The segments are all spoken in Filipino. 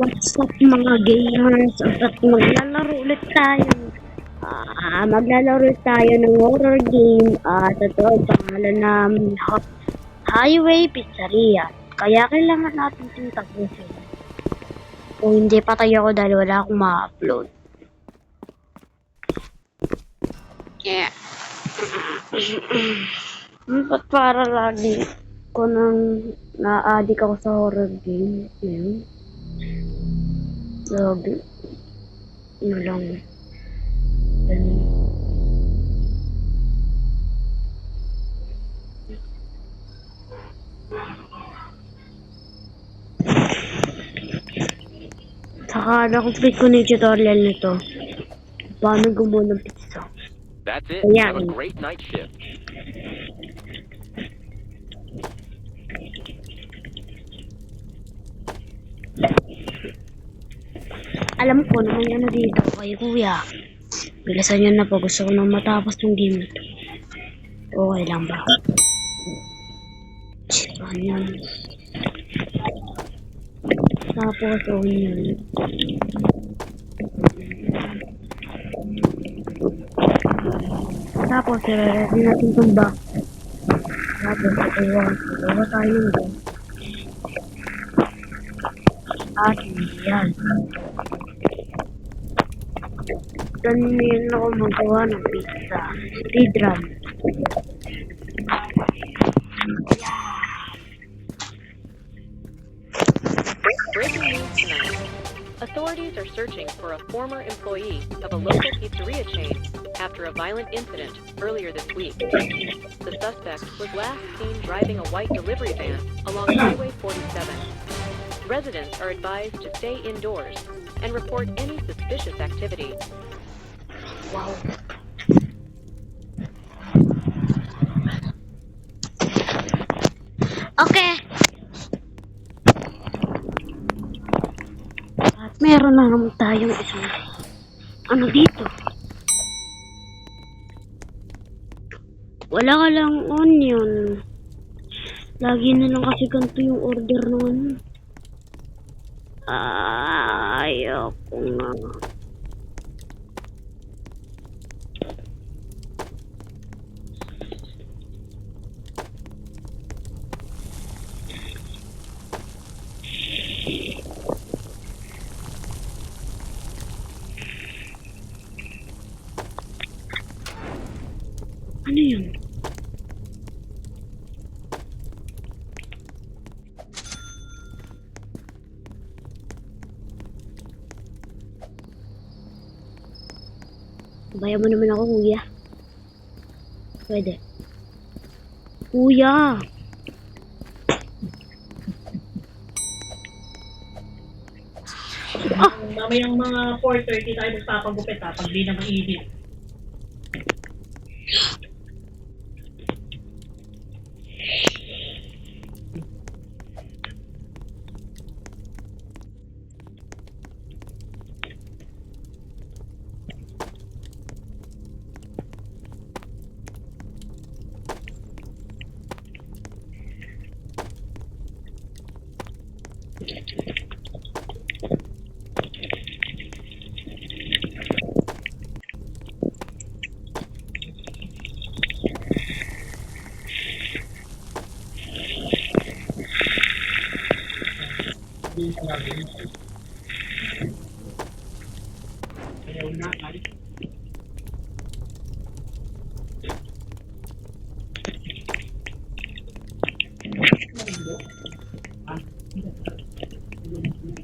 What's up mga gamers? At maglalaro ulit tayo. Ah, maglalaro tayo ng horror game. at ito ang pangalan namin Hot- Highway Pizzeria. Kaya kailangan natin itong tapusin. Kung hindi patay ako dahil wala akong ma-upload. Yeah. Ba't para lagi ko nang na-addict ako sa horror game? Yun. Lagi. Ano lang. Ganun. Saka na-complete ko na yung tutorial nito. Paano gumawa ng pizza. That's it. Yeah. Have a great night shift. Alam ko naman yan na dito kay kuya. Bilisan niyo na po. Gusto ko nang matapos yung game na to. Okay lang ba? Saan yan? Tapos, oh yun. Tapos, i-ready natin itong box. Tapos, ito Gawa tayo ng game. At yan. Authorities are searching for a former employee of a local pizzeria chain after a violent incident earlier this week. The suspect was last seen driving a white delivery van along Highway 47. Residents are advised to stay indoors and report any suspicious activity. Wow. Okay. At meron na naman tayong isang ano dito. Wala ka lang onion. Lagi na lang kasi ganito yung order ng ano. Ah, Ayoko nga. Bayan mo naman ako, kuya. Pwede. Kuya! Mamayang mga 4.30 tayo magpapagupit ha, pag di na mainit.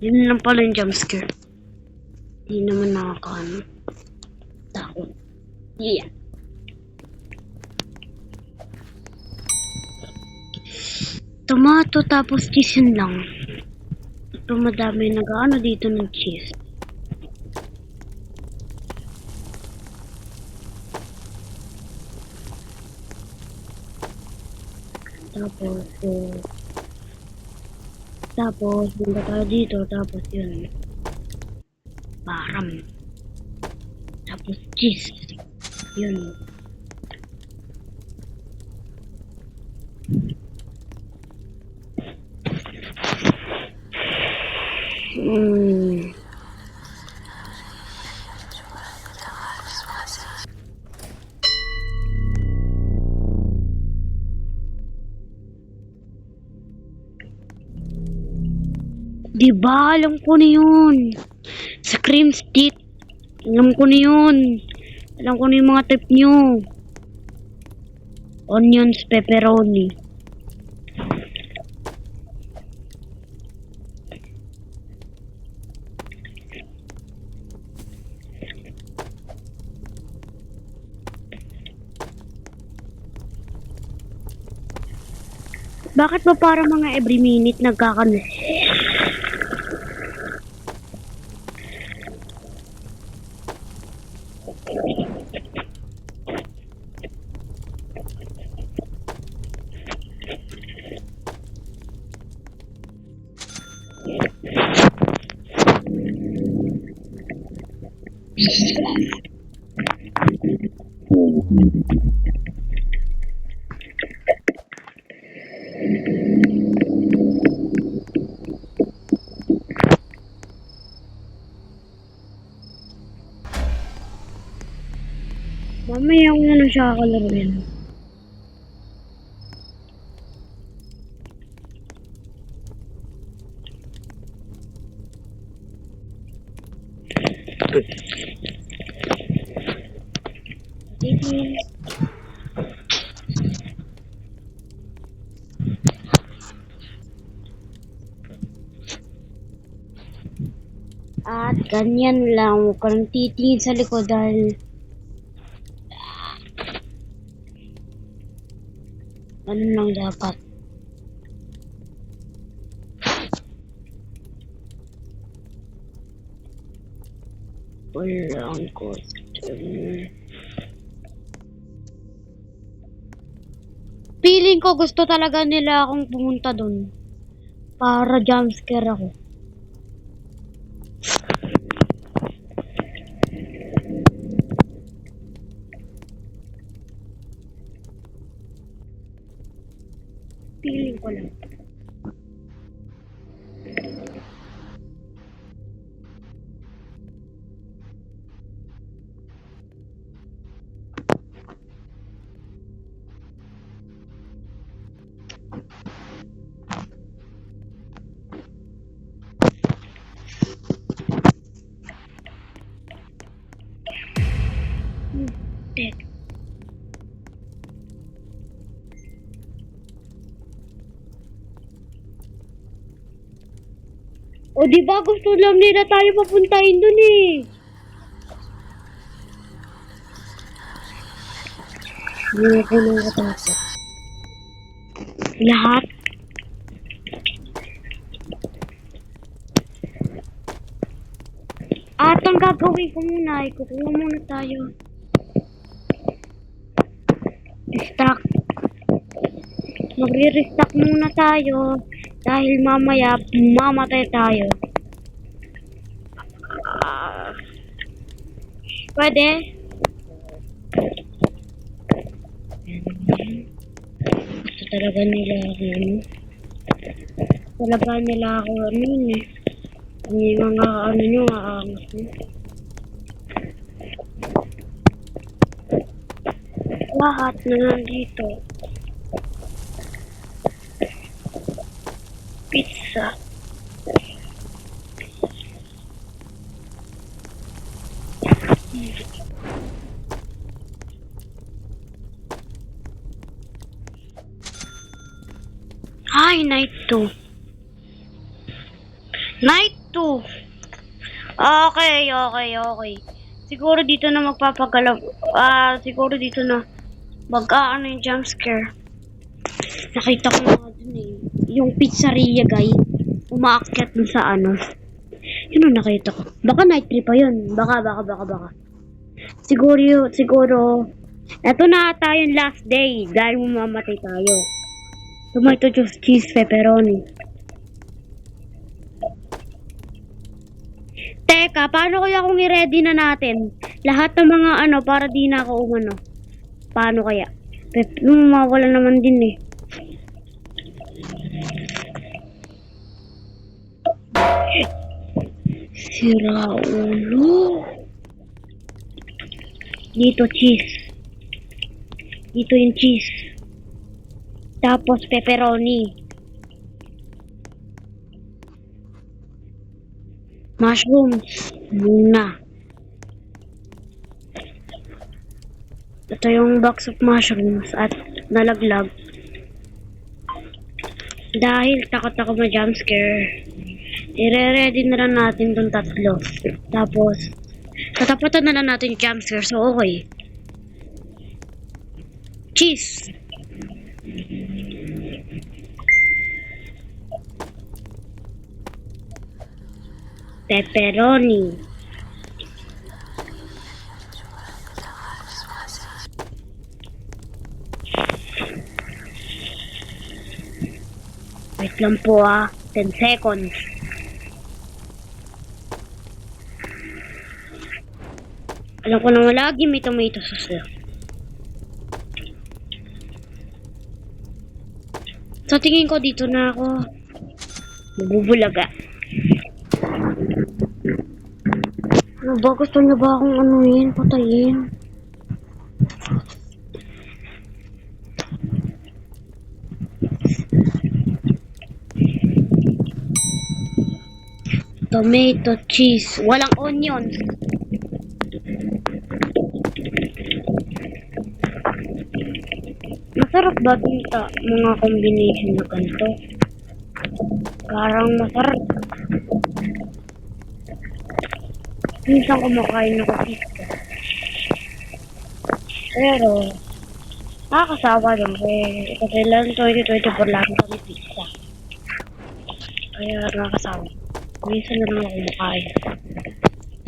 Yun lang pala yung jumpscare. Hindi naman nakakaano. Takot. Yeah. tomato tapos cheese yun lang. Ito madami nag-ano dito ng cheese. Tapos, eh, tapos, punta tayo dito, tapos yun. Param. Tapos cheese. Yun. Mm. Di ba? Alam ko na yun. Sa cream stick. Alam ko na yun. Alam ko na yung mga tip nyo. Onions, pepperoni. Bakit ba para mga every minute nagkakano? Mamaya ko na siya kakalaruin. At ganyan lang, huwag ka nang titingin sa likod dahil Ganun lang dapat. Walang costume. Feeling ko gusto talaga nila akong pumunta doon. Para jumpscare ako. Feeling ko O di ba gusto lang nila tayo papuntahin dun eh. Hindi ako nang katakot. Lahat. At ang gagawin ko muna ay kukuha muna tayo. Restock. Magre-restock muna tayo dahil mamaya mamatay tayo. Pwede? Gusto talaga nila ako ano. Talaga nila ako ano yun eh. Mga ano nyo, aangas nyo. Lahat na nandito. Pizza. Hi, night 2. Night 2. Okay, okay, okay. Siguro dito na magpapagalaw. Ah, siguro dito na mag-aano yung jump scare. Nakita ko na dun eh. Yung pizzeria guy, umaakyat dun sa ano. Yun ang nakita ko. Baka night trip pa yun. Baka, baka, baka, baka. Siguro, siguro, eto na ata yung last day dahil mamamatay tayo. Tomato juice, cheese, pepperoni. Teka, paano kaya kung i-ready na natin lahat ng mga ano para di na ako umano? Paano kaya? Hmm, mawala naman din eh. Sira ulo. Dito cheese. Dito yung cheese. Tapos pepperoni. Mushrooms. Muna. Ito yung box of mushrooms at nalaglag. Dahil takot ako ma jumpscare, ire-ready na lang natin tong tatlo. Tapos, tatapatan na lang natin yung jumpscare. So, okay. Cheese! Pepperoni. Wait lang po ah. 10 seconds. Alam ko naman lagi may tomato sauce lang. Sa tingin ko dito na ako. Mabubulaga. Ano ba? Gusto niyo ba akong anuin? Patayin? Tomato, cheese. Walang onion. Masarap ba dito mga combination na ganito? Parang masarap. Minsan kumakain ako pizza. Pero, nakakasawa din kasi, kasi lang 2024 lang kami pizza. Kaya nakakasawa. Minsan lang ako kumakain.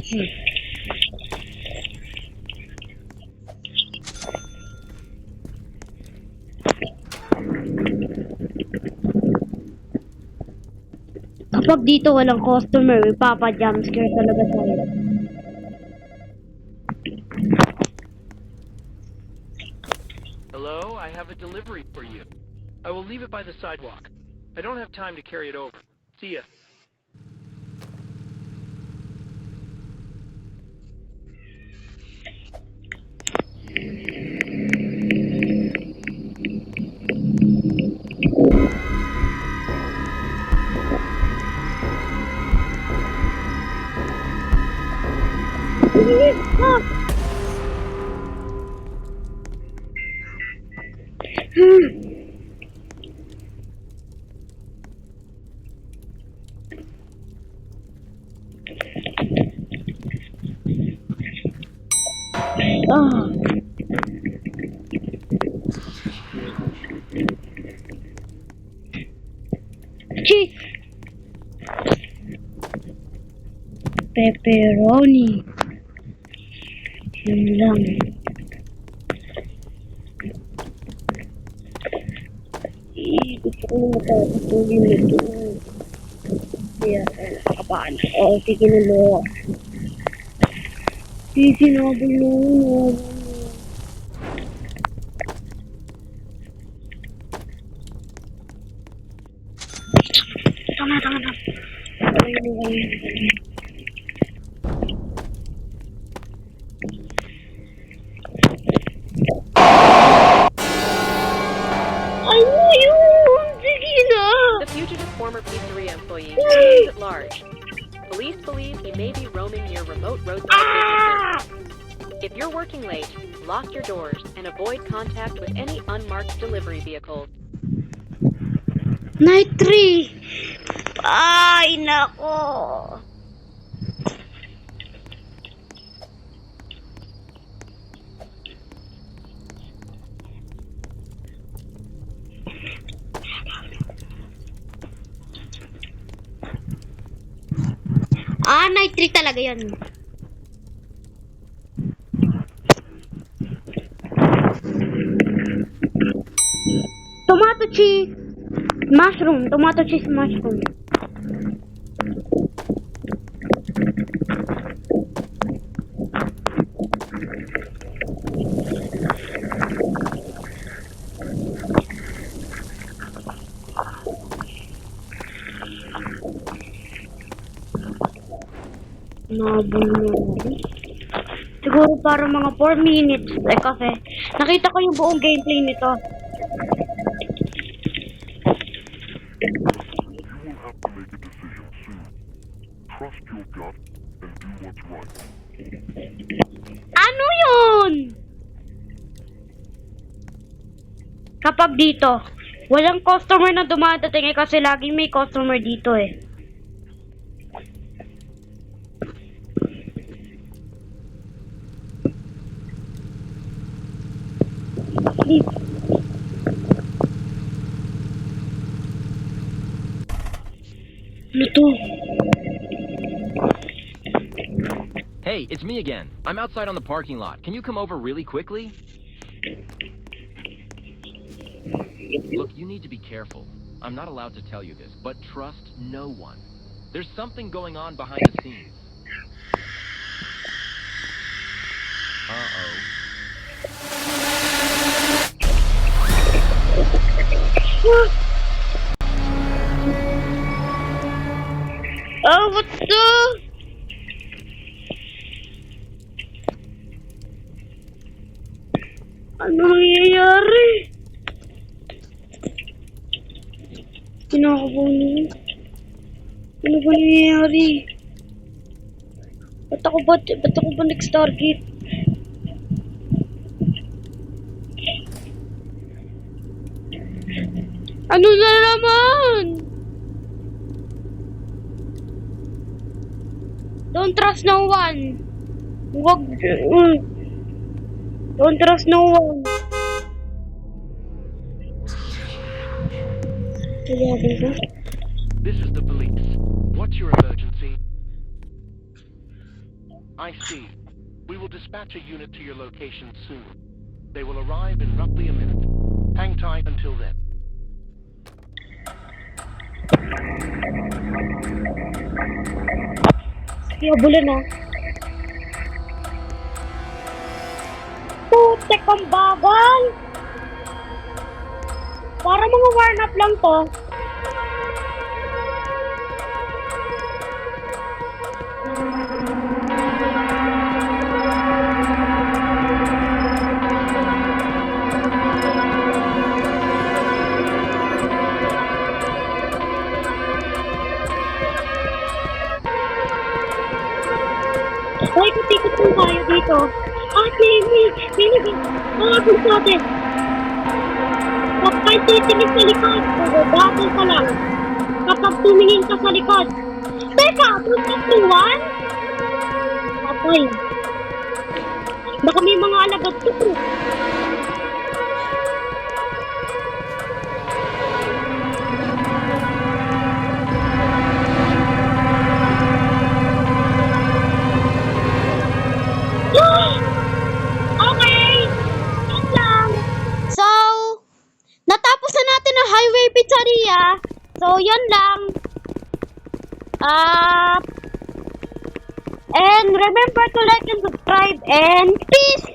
Hmm. Dito walang customer, papa talaga. Hello, I have a delivery for you. I will leave it by the sidewalk. I don't have time to carry it over. See ya. Ah. Pepperoni. Yun lang. Eh, gusto ko na makakatulin nito. Kaya, eh, nakakabaan. Oo, sige na lo. Sige na, bulo. Tama, large. Police believe he may be roaming near remote roadside Ah! businesses. If you're working late, lock your doors and avoid contact with any unmarked delivery vehicles. Night 3! Ay, nako! Ah, night 3 talaga yun. Tomato cheese. Mushroom. Tomato cheese mushroom. Nabol mo. Siguro para mga 4 minutes. Eh kasi, nakita ko yung buong gameplay nito. You have to make a decision soon. Trust your and do what's right. Ano yun? Kapag dito, walang customer na dumadating eh kasi laging may customer dito eh. Ano? Hey, it's me again. I'm outside on the parking lot. Can you come over really quickly? Look, you need to be careful. I'm not allowed to tell you this, but trust no one. There's something going on behind the scenes. Uh-oh. Oh, what the? Ano nangyayari? Kinakabaw niyo. Ano ba nangyayari? Ba't ako ba, ba't ako ba nag-stargate? Ano na naman? Don't trust no one. Wag. Don't trust no one. This is the police. What's your emergency? I see. We will dispatch a unit to your location soon. They will arrive in roughly a minute. Hang tight until then. Sige, habulin na. Putek ang bagal! Para mga warm up lang to. Sa atin. Kapag titingin sa likod, bagal ka lang. Kapag tumingin ka sa likod. Teka, one? Patay. Baka may mga alagad to. So, yan lang. Ah... and remember to like and subscribe and peace!